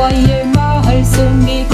와의 말씀이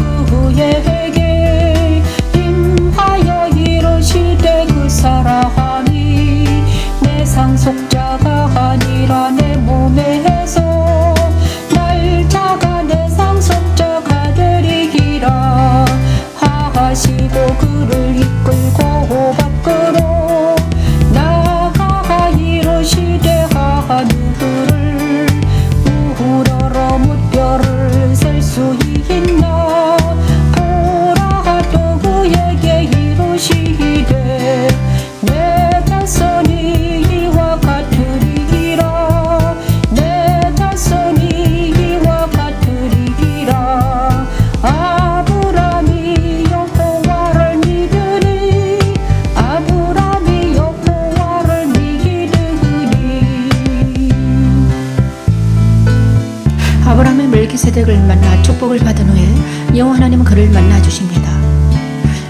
멜기세덱을 만나 축복을 받은 후에 여호와 하나님은 그를 만나 주십니다.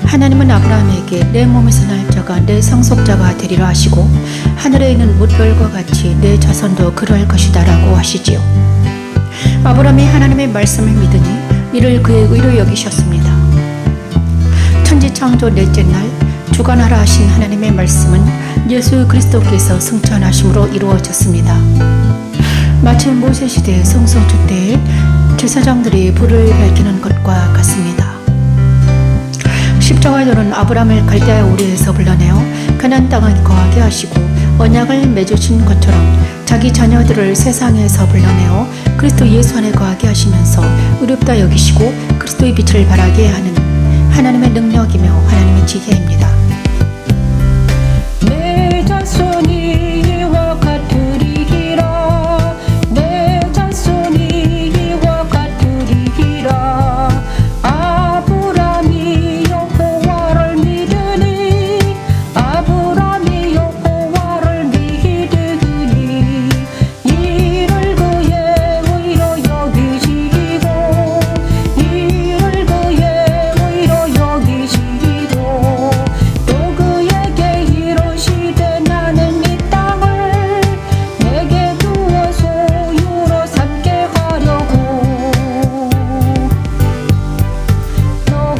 하나님은 아브라함에게 내 몸에서 날짜가 내 상속자가 되리라 하시고 하늘에 있는 물별과 같이 내 자손도 그럴 것이다라고 하시지요. 아브라함이 하나님의 말씀을 믿으니 이를 그의 의로 여기셨습니다. 천지 창조 넷째 날 주관하라 하신 하나님의 말씀은 예수 그리스도께서 승천하심으로 이루어졌습니다. 마치 모세 시대 성소주 때에 제사장들이 불을 밝히는 것과 같습니다. 십자가들은 아브라함을 갈대아 우리에서 불러내어 가난 땅을 거하게 하시고 언약을 맺으신 것처럼 자기 자녀들을 세상에서 불러내어 그리스도 예수 안에 거하게 하시면서 의롭다 여기시고 그리스도의 빛을 발하게 하는 하나님의 능력이며 하나님의 지혜입니다.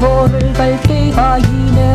過去帝飛化已。